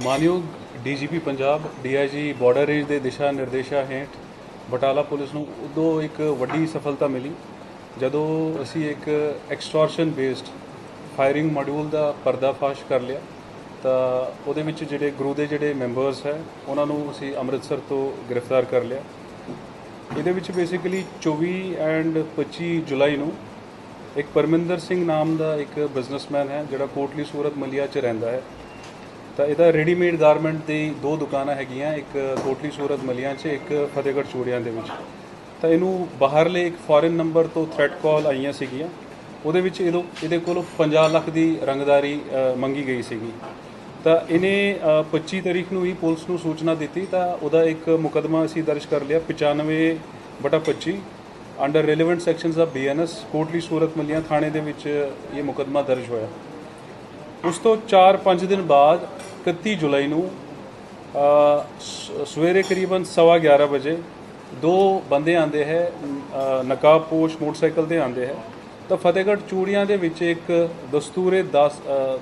ਮਾਨਯੋਗ DGP Punjab, DIG border range ਦੇ ਦਿਸ਼ਾ ਨਿਰਦੇਸ਼ਾਂ ਹੇਠ ਬਟਾਲਾ ਪੁਲਿਸ ਨੂੰ ਉਦੋਂ ਇੱਕ ਵੱਡੀ ਸਫਲਤਾ ਮਿਲੀ, ਜਦੋਂ ਅਸੀਂ ਇੱਕ ਐਕਸਟੋਰਸ਼ਨ ਬੇਸਡ ਫਾਇਰਿੰਗ ਮੋਡਿਊਲ ਦਾ ਪਰਦਾਫਾਸ਼ ਕਰ ਲਿਆ। ਤਾਂ ਉਹਦੇ ਵਿੱਚ ਜਿਹੜੇ ਗਰੁੱਪ ਦੇ ਜਿਹੜੇ ਮੈਂਬਰਸ ਹੈ, ਉਹਨਾਂ ਨੂੰ ਅਸੀਂ ਅੰਮ੍ਰਿਤਸਰ ਤੋਂ ਗ੍ਰਿਫਤਾਰ ਕਰ ਲਿਆ। ਇਹਦੇ ਵਿੱਚ ਬੇਸਿਕਲੀ 24 ਐਂਡ 25 ਜੁਲਾਈ ਨੂੰ ਇੱਕ ਪਰਮਿੰਦਰ ਸਿੰਘ ਨਾਮ ਦਾ ਇੱਕ ਬਿਜ਼ਨਸਮੈਨ ਹੈ, ਜਿਹੜਾ ਕੋਟਲੀ ਸੂਰਤ ਮਲਿਆ 'ਚ ਰਹਿੰਦਾ ਹੈ। ਤਾਂ ਇਹਦਾ ਰੈਡੀਮੇਡ ਗਾਰਮੈਂਟ ਦੀ ਦੋ ਦੁਕਾਨਾਂ ਹੈਗੀਆਂ ਇੱਕ ਕੋਟਲੀ ਸੂਰਤ ਮਲੀਆਂ 'ਚ ਇੱਕ ਫਤਿਹਗੜ੍ਹ ਚੂੜੀਆਂ ਦੇ ਵਿੱਚ। ਤਾਂ ਇਹਨੂੰ ਬਾਹਰਲੇ ਇੱਕ ਫੋਰਨ ਨੰਬਰ ਤੋਂ ਥ੍ਰੈਟ ਕਾਲ ਆਈਆਂ ਸੀਗੀਆਂ। ਉਹਦੇ ਵਿੱਚ ਇਹਦੋਂ ਇਹਦੇ ਕੋਲੋਂ 50 ਲੱਖ ਦੀ ਰੰਗਦਾਰੀ ਮੰਗੀ ਗਈ ਸੀਗੀ। ਤਾਂ ਇਹਨੇ ਅ, 25 ਤਰੀਕ ਨੂੰ ਹੀ ਪੁਲਿਸ ਨੂੰ ਸੂਚਨਾ ਦਿੱਤੀ ਤਾਂ ਉਹਦਾ ਇੱਕ ਮੁਕਦਮਾ ਅਸੀਂ ਦਰਜ ਕਰ ਲਿਆ 95 ਬਟਾ 25 under relevant sections of BNS Kotli Surat Malian ਥਾਣੇ ਦੇ ਵਿੱਚ ਇਹ ਮੁਕਦਮਾ ਦਰਜ ਹੋਇਆ। ਉਸ ਤੋਂ 4-5 ਦਿਨ ਬਾਅਦ 31 ਜੁਲਾਈ ਨੂੰ ਸ- ਸਵੇਰੇ ਕਰੀਬਨ 11:30 ਵਜੇ ਦੋ ਬੰਦੇ ਆਂਦੇ ਹੈ ਅ, ਨਕਾਬਪੋਸ਼ ਮੋਟਰਸਾਈਕਲ ਤੇ ਆਂਦੇ ਹੈ। ਤਾਂ ਫਤਿਹਗੜ੍ਹ ਚੂੜੀਆਂ ਦੇ ਵਿੱਚ ਇੱਕ ਦਸਤੂਰੇ ਦਸ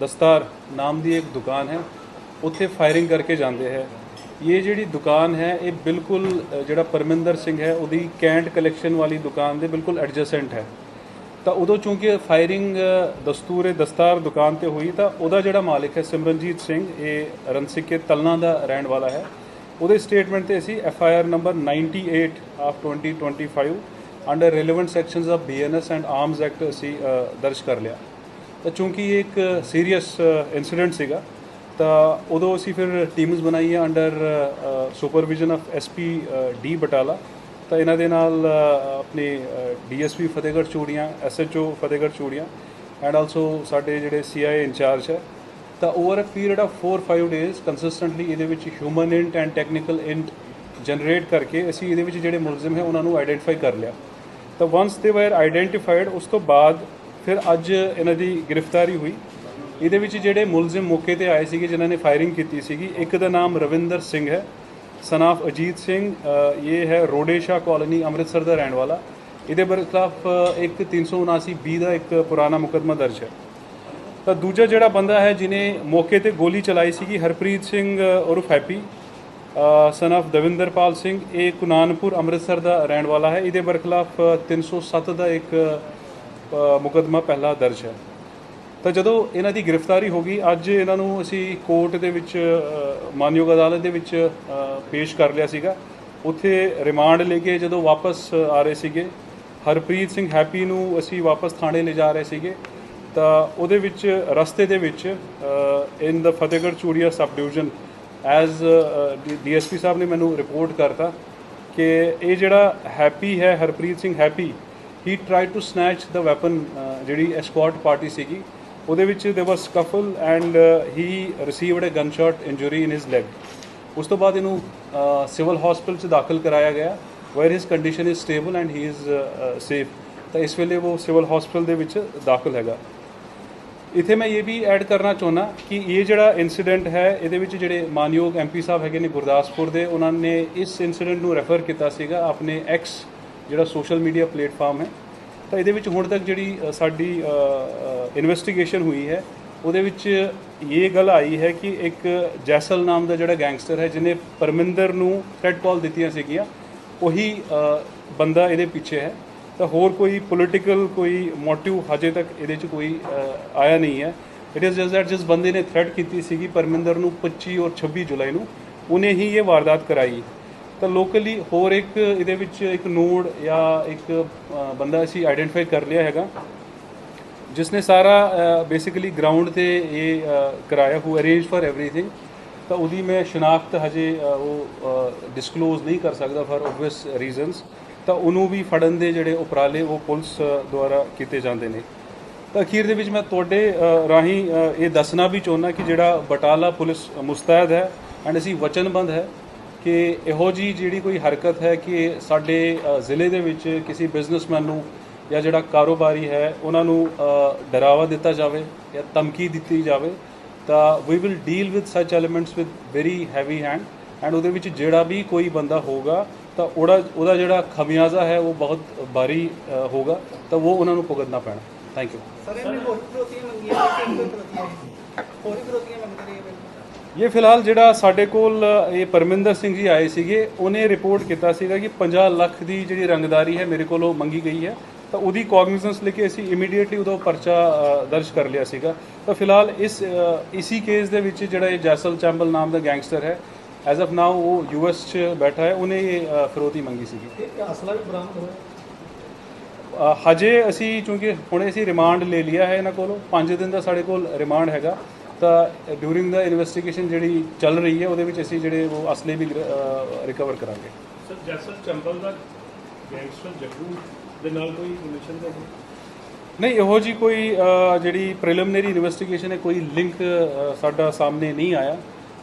ਦਸਤਾਰ ਨਾਮ ਦੀ ਇੱਕ ਦੁਕਾਨ ਹੈ ਉੱਥੇ ਫਾਇਰਿੰਗ ਕਰਕੇ ਜਾਂਦੇ ਹੈ। ਇਹ ਜਿਹੜੀ ਦੁਕਾਨ ਹੈ ਇਹ ਬਿਲਕੁਲ ਜਿਹੜਾ ਪਰਮਿੰਦਰ ਸਿੰਘ ਹੈ ਉਹਦੀ ਕੈਂਟ ਕਲੈਕਸ਼ਨ ਵਾਲੀ ਦੁਕਾਨ ਦੇ ਬਿਲਕੁਲ ਐਡਜੈਸੈਂਟ ਹੈ। ਤਾਂ ਉਦੋਂ ਚੂੰਕਿ ਫਾਇਰਿੰਗ ਦਸਤੂਰੇ ਦਸਤਾਰ ਦੁਕਾਨ ਤੇ ਹੋਈ, ਤਾਂ ਉਹਦਾ ਜਿਹੜਾ ਮਾਲਕ ਹੈ ਸਿਮਰਨਜੀਤ ਸਿੰਘ, ਇਹ ਰਣਸਿੱਕੇ ਤਲਨਾ ਦਾ ਰਹਿਣ ਵਾਲਾ ਹੈ। ਉਹਦੇ ਸਟੇਟਮੈਂਟ ਤੇ ਅਸੀਂ F I R number 98 of 2025 under relevant sections of BNS and arms act ਅਸੀਂ ਦਰਜ ਕਰ ਲਿਆ। ਤਾਂ ਚੂੰਕਿ ਇਹ ਇੱਕ ਸੀਰੀਅਸ ਇਨਸੀਡੈਂਟ ਸੀਗਾ, ਤਾਂ ਉਦੋਂ ਅਸੀਂ ਫਿਰ ਟੀਮਸ ਬਣਾਈਆਂ under supervision of SP D Batala. ਤਾਂ ਇਹਨਾਂ ਦੇ ਨਾਲ ਅ, ਆਪਣੇ DSP Fatehgarh Churian SHO Fatehgarh Churian and also ਸਾਡੇ ਜਿਹੜੇ ਸੀਆਈਏ ਇੰਚਾਰਜ ਹੈ। ਤਾਂ over a period of 4-5 days consistently ਇਹਦੇ ਵਿੱਚ human int and technical int generate ਕਰਕੇ ਅਸੀਂ ਇਹਦੇ ਵਿੱਚ ਜਿਹੜੇ ਮੁਲਜ਼ਮ ਹੈ ਉਹਨਾਂ ਨੂੰ ਆਈਡੈਂਟੀਫਾਈ ਕਰ ਲਿਆ। ਤਾਂ ਵਾਂਸ ਦੇ ਵਰ ਆਈਡੈਂਟੀਫਾਈਡ ਉਸ ਤੋਂ ਬਾਅਦ ਫਿਰ ਅੱਜ ਇਹਨਾਂ ਦੀ ਗ੍ਰਿਫਤਾਰੀ ਹੋਈ। ਇਹਦੇ ਵਿੱਚ ਜਿਹੜੇ ਮੁਲਜ਼ਮ ਮੌਕੇ ਤੇ ਆਏ ਸੀਗੇ ਜਿਨ੍ਹਾਂ ਨੇ ਫਾਇਰਿੰਗ ਕੀਤੀ ਸੀਗੀ ਇੱਕ ਦਾ ਨਾਮ ਰਵਿੰਦਰ ਸਿੰਘ ਹੈ। ਸਨ ਆਫ ਅਜੀਤ ਸਿੰਘ ਇਹ ਹੈ ਰੋਡੇਸ਼ਾ ਕਾਲੋਨੀ ਅੰਮ੍ਰਿਤਸਰ ਦਾ ਰਹਿਣ ਵਾਲਾ। ਇਹਦੇ ਬਰ ਖਿਲਾਫ ਅ, ਇੱਕ 379 ਬੀ ਦਾ ਇੱਕ ਪੁਰਾਣਾ ਮੁਕੱਦਮਾ ਦਰਜ ਹੈ। ਤਾਂ ਦੂਜਾ ਜਿਹੜਾ ਬੰਦਾ ਹੈ ਜਿਨੇ ਮੌਕੇ ਤੇ ਗੋਲੀ ਚਲਾਈ ਸੀਗੀ ਹਰਪ੍ਰੀਤ ਸਿੰਘ ਅ, ਉਰਫ Happy son of Davinderpal Singh ਇਹ ਕੁਨਾਨਪੁਰ ਅੰਮ੍ਰਿਤਸਰ ਦਾ ਰਹਿਣ ਵਾਲਾ ਹੈ। ਇਹਦੇ ਬਰਖਲਾਫ 307 ਦਾ ਇੱਕ ਅ, ਮੁਕੱਦਮਾ ਪਹਿਲਾ ਦਰਜ ਹੈ। ਤਾਂ ਜਦੋਂ ਇਹਨਾਂ ਦੀ ਗ੍ਰਿਫਤਾਰੀ ਹੋ ਗਈ, ਅੱਜ ਇਹਨਾਂ ਨੂੰ ਅਸੀਂ ਕੋਰਟ ਦੇ ਵਿੱਚ ਮਾਨਯੋਗ ਅਦਾਲਤ ਦੇ ਵਿੱਚ ਪੇਸ਼ ਕਰ ਲਿਆ ਸੀਗਾ। ਉੱਥੇ ਰਿਮਾਂਡ ਲੈ ਕੇ ਜਦੋਂ ਵਾਪਸ ਆ ਰਹੇ ਸੀਗੇ, ਹਰਪ੍ਰੀਤ ਸਿੰਘ ਹੈਪੀ ਨੂੰ ਅਸੀਂ ਵਾਪਸ ਥਾਣੇ ਲੈ ਜਾ ਰਹੇ ਸੀਗੇ। ਤਾਂ ਉਹਦੇ ਵਿੱਚ, ਰਸਤੇ ਦੇ ਵਿੱਚ in the Fatehgarh Churian subdivision as DSP sahib ਨੇ ਮੈਨੂੰ ਰਿਪੋਰਟ ਕਰਤਾ ਕਿ ਇਹ ਜਿਹੜਾ ਹੈਪੀ ਹੈ, Harpreet Singh Happy he tried to snatch the weapon ਜਿਹੜੀ ਐਸਕॉर्ट ਪਾਰਟੀ ਸੀਗੀ। ਉਹਦੇ ਵਿੱਚ they was successful and he received a gunshot injury in his leg ਉਸ ਤੋਂ ਬਾਅਦ ਇਹਨੂੰ ਸਿਵਲ ਹਸਪੀਟਲ 'ਚ ਦਾਖਲ ਕਰਾਇਆ ਗਿਆ where his condition is stable and he is safe ਤਾਂ ਇਸ ਵੇਲੇ ਉਹ ਸਿਵਲ ਹਸਪੀਟਲ ਦੇ ਵਿੱਚ ਦਾਖਲ ਹੈਗਾ। ਇਥੇ ਮੈਂ ਇਹ ਵੀ ਐਡ ਕਰਨਾ ਚਾਹੁੰਦਾ ਕਿ ਇਹ ਜਿਹੜਾ ਇਨਸੀਡੈਂਟ ਹੈ, ਇਹਦੇ ਵਿੱਚ ਜਿਹੜੇ ਮਾਨਯੋਗ ਐਮਪੀ ਸਾਹਿਬ ਹੈਗੇ ਨੇ ਗੁਰਦਾਸਪੁਰ ਦੇ, ਉਹਨਾਂ ਨੇ ਇਸ ਇਨਸੀਡੈਂਟ ਨੂੰ ਰੈਫਰ ਕੀਤਾ ਸੀਗਾ ਆਪਣੇ ਐਕਸ ਜਿਹੜਾ ਸੋਸ਼ਲ ਮੀਡੀਆ ਪਲੇਟਫਾਰਮ ਹੈ। ਤਾਂ ਇਹਦੇ ਵਿੱਚ ਹੁਣ ਤੱਕ ਜਿਹੜੀ ਸਾਡੀ ਇਨਵੈਸਟੀਗੇਸ਼ਨ ਹੋਈ ਹੈ, ਉਹਦੇ ਵਿੱਚ ਇਹ ਗੱਲ ਆਈ ਹੈ ਕਿ ਇੱਕ ਜੈਸਲ ਨਾਮ ਦਾ ਜਿਹੜਾ ਗੈਂਗਸਟਰ ਹੈ, ਜਿਹਨੇ ਪਰਮਿੰਦਰ ਨੂੰ ਥ੍ਰੈਟ ਕਾਲ ਦਿੱਤੀਆਂ ਸੀਗੀਆਂ, ਉਹੀ ਬੰਦਾ ਇਹਦੇ ਪਿੱਛੇ ਹੈ। ਤਾਂ ਹੋਰ ਕੋਈ ਪੋਲੀਟੀਕਲ ਕੋਈ ਮੋਟਿਵ ਹਜੇ ਤੱਕ ਇਹਦੇ 'ਚ ਕੋਈ ਆਇਆ ਨਹੀਂ ਹੈ। ਇਟ ਇਜ਼ ਜਸਟ ਦੈਟ ਜਿਸ ਬੰਦੇ ਨੇ ਥ੍ਰੈਟ ਕੀਤੀ ਸੀਗੀ ਪਰਮਿੰਦਰ ਨੂੰ 25 ਔਰ 26 ਜੁਲਾਈ ਨੂੰ, ਉਹਨੇ ਹੀ ਇਹ ਵਾਰਦਾਤ ਕਰਾਈ। ਤਾਂ ਲੋਕਲੀ ਹੋਰ ਇੱਕ ਇਹਦੇ ਵਿੱਚ ਇੱਕ ਨੋਡ ਜਾਂ ਇੱਕ ਬੰਦਾ ਅਸੀਂ ਆਈਡੈਂਟੀਫਾਈ ਕਰ ਲਿਆ ਹੈਗਾ ਜਿਸ ਨੇ ਸਾਰਾ ਬੇਸਿਕਲੀ ਗਰਾਊਂਡ ਤੇ ਇਹ ਕਰਾਇਆ ਹੋ ਅਰੇਂਜ ਫਾਰ एवरीथिंग ਤਾਂ ਉਹਦੀ ਮੈਂ ਸ਼ਨਾਖਤ ਹਜੇ ਉਹ ਡਿਸਕਲੋਜ਼ ਨਹੀਂ ਕਰ ਸਕਦਾ ਫਾਰ ਆਬਵੀਅਸ ਰੀਜ਼ਨਸ ਤਾਂ ਉਹਨੂੰ ਵੀ ਫੜਨ ਦੇ ਜਿਹੜੇ ਉਪਰਾਲੇ ਉਹ ਪੁਲਿਸ ਦੁਆਰਾ ਕੀਤੇ ਜਾਂਦੇ ਨੇ। ਤਾਂ ਅਖੀਰ ਦੇ ਵਿੱਚ ਮੈਂ ਤੁਹਾਡੇ ਰਾਹੀਂ ਇਹ ਦੱਸਣਾ ਵੀ ਚਾਹੁੰਦਾ ਕਿ ਜਿਹੜਾ ਬਟਾਲਾ ਪੁਲਿਸ ਮੁਸਤੈਦ ਹੈ ਐਂਡ ਅਸੀਂ ਵਚਨਬੰਦ ਹੈ ਕਿ ਇਹੋ ਜੀ ਜਿਹੜੀ ਕੋਈ ਹਰਕਤ ਹੈ ਕਿ ਸਾਡੇ ਜ਼ਿਲ੍ਹੇ ਦੇ ਵਿੱਚ ਕਿਸੇ ਬਿਜ਼ਨਸਮੈਨ ਨੂੰ ਜਾਂ ਜਿਹੜਾ ਕਾਰੋਬਾਰੀ ਹੈ, ਉਹਨਾਂ ਨੂੰ ਡਰਾਵਾ ਦਿੱਤਾ ਜਾਵੇ ਜਾਂ ਧਮਕੀ ਦਿੱਤੀ ਜਾਵੇ, ਤਾਂ we will deal with such elements with very heavy hand and ਉਹਦੇ ਵਿੱਚ ਜਿਹੜਾ ਵੀ ਕੋਈ ਬੰਦਾ ਹੋਊਗਾ, ਤਾਂ ਉਹਦਾ ਉਹਦਾ ਜਿਹੜਾ ਖਮਿਆਜ਼ਾ ਹੈ, ਉਹ ਬਹੁਤ ਭਾਰੀ ਹੋਗਾ ਤਾਂ ਉਹ ਉਹਨਾਂ ਨੂੰ ਭੁਗਤਣਾ ਪੈਣਾ। ਥੈਂਕ ਯੂ ਸਰ ਇਹਨੇ ਹੋਰ ਵੀ ਮੰਗੀਆਂ ਕਿ ਇੱਕ ਫਿਰੋਤੀਆਂ ਹੋਰ ਵੀ ਮੰਗਦੇ ਇਹ ਫਿਲਹਾਲ ਜਿਹੜਾ ਸਾਡੇ ਕੋਲ ਇਹ ਪਰਮਿੰਦਰ ਸਿੰਘ ਜੀ ਆਏ ਸੀਗੇ ਉਹਨੇ ਰਿਪੋਰਟ ਕੀਤਾ ਸੀਗਾ ਕਿ 50 ਲੱਖ ਦੀ ਜਿਹੜੀ ਰੰਗਦਾਰੀ ਹੈ ਮੇਰੇ ਕੋਲੋਂ ਮੰਗੀ ਗਈ ਹੈ। ਤਾਂ ਉਹਦੀ ਕੌਗਨੀਜ਼ੈਂਸ ਲੈ ਕੇ ਅਸੀਂ ਇਮੀਡੀਏਟਲੀ ਉਹਦਾ ਪਰਚਾ ਦਰਜ ਕਰ ਲਿਆ ਸੀਗਾ। ਤਾਂ ਫਿਲਹਾਲ ਇਸ ਇਸੀ ਕੇਸ ਦੇ ਵਿੱਚ ਜਿਹੜਾ ਇਹ ਜੈਸਲ ਚੰਬਲ ਨਾਮ ਦਾ ਗੈਂਗਸਟਰ ਹੈ ਐਜ਼ ਆਫ ਨਾਓ ਉਹ ਯੂਐਸ 'ਚ ਬੈਠਾ ਹੈ ਉਹਨੇ ਇਹ ਫਿਰੌਤੀ ਮੰਗੀ ਸੀਗੀ। ਅਸਲਾ ਵੀ ਬਰਾਮਦ ਹੋਇਆ? ਹਜੇ ਅਸੀਂ ਚੂੰਕਿ ਹੁਣੇ ਅਸੀਂ ਰਿਮਾਂਡ ਲੈ ਲਿਆ ਹੈ ਇਹਨਾਂ ਕੋਲੋਂ 5 ਦਿਨ ਦਾ ਸਾਡੇ ਕੋਲ ਰਿਮਾਂਡ ਹੈਗਾ। ਤਾਂ ਡਿਊਰਿੰਗ ਦਾ ਇਨਵੈਸਟੀਗੇਸ਼ਨ ਜਿਹੜੀ ਚੱਲ ਰਹੀ ਹੈ ਉਹਦੇ ਵਿੱਚ ਅਸੀਂ ਜਿਹੜੇ ਉਹ ਅਸਲੇ ਵੀ ਰਿਕਵਰ ਕਰਾਂਗੇ। ਸਰ ਜੈਸਲ ਚੰਬਲ ਦਾ ਗੈਂਗਸਟਰ ਜੱਗੂ ਦੇ ਨਾਲ ਕੋਈ ਰਿਲੇਸ਼ਨ ਹੈ? ਨਹੀਂ ਇਹੋ ਜੀ ਕੋਈ ਜਿਹੜੀ ਪ੍ਰੀਲਿਮਿਨਰੀ ਇਨਵੈਸਟੀਗੇਸ਼ਨ ਹੈ ਕੋਈ ਲਿੰਕ ਸਾਡਾ ਸਾਹਮਣੇ ਨਹੀਂ ਆਇਆ।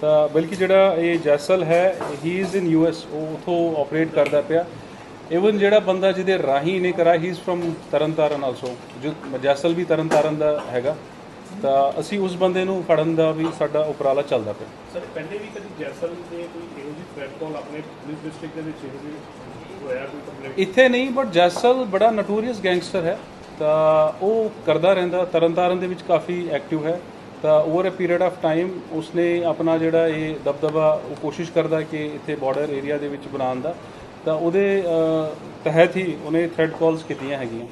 ਤਾਂ ਬਲਕਿ ਜਿਹੜਾ ਇਹ ਜੈਸਲ ਹੈ ਹੀ ਇਜ਼ ਇਨ ਯੂਐਸ ਉਹ ਉਥੋਂ ਆਪਰੇਟ ਕਰਦਾ ਪਿਆ। ਇਵਨ ਜਿਹੜਾ ਬੰਦਾ ਜਿਹਦੇ ਰਾਹੀਂ ਨੇ ਕਰਾ he is from Tarntaran also ਜੋ ਜੈਸਲ ਵੀ ਤਰਨਤਾਰਨ ਦਾ ਹੈਗਾ। ਤਾਂ ਅਸੀਂ ਉਸ ਬੰਦੇ ਨੂੰ ਫੜਨ ਦਾ ਵੀ ਸਾਡਾ ਉਪਰਾਲਾ ਚੱਲਦਾ ਪਿਆ। ਸਰ ਪਹਿਲੇ ਵੀ ਕਦੀ ਜੈਸਲ ਦੇ ਕੋਈ ਇਹੋ ਜਿਹੀ ਥ੍ਰੈਟ ਕਾਲ ਆਪਣੇ ਪੁਲਿਸ ਡਿਸਟ੍ਰਿਕਟ ਦੇ ਵਿੱਚ ਇਹੋ ਜਿਹੀ ਹੋਇਆ ਕੋਈ ਕੰਪਲੇਂਟ ਇੱਥੇ ਨਹੀਂ ਬਟ ਜੈਸਲ ਬੜਾ ਨਟੋਰੀਅਸ ਗੈਂਗਸਟਰ ਹੈ। ਤਾਂ ਉਹ ਕਰਦਾ ਰਹਿੰਦਾ ਤਰਨਤਾਰਨ ਦੇ ਵਿੱਚ ਕਾਫੀ ਐਕਟਿਵ ਹੈ। ਤਾਂ over a period of time ਉਸਨੇ ਆਪਣਾ ਜਿਹੜਾ ਇਹ ਦਬਦਬਾ ਉਹ ਕੋਸ਼ਿਸ਼ ਕਰਦਾ ਕਿ ਇੱਥੇ ਬਾਰਡਰ ਏਰੀਆ ਦੇ ਵਿੱਚ ਬਣਾਉਣ ਦਾ। ਤਾਂ ਉਹਦੇ ਤਹਿਤ ਹੀ ਉਹਨੇ ਥ੍ਰੈਡ ਕਾਲਸ ਕੀਤੀਆਂ ਹੈਗੀਆਂ।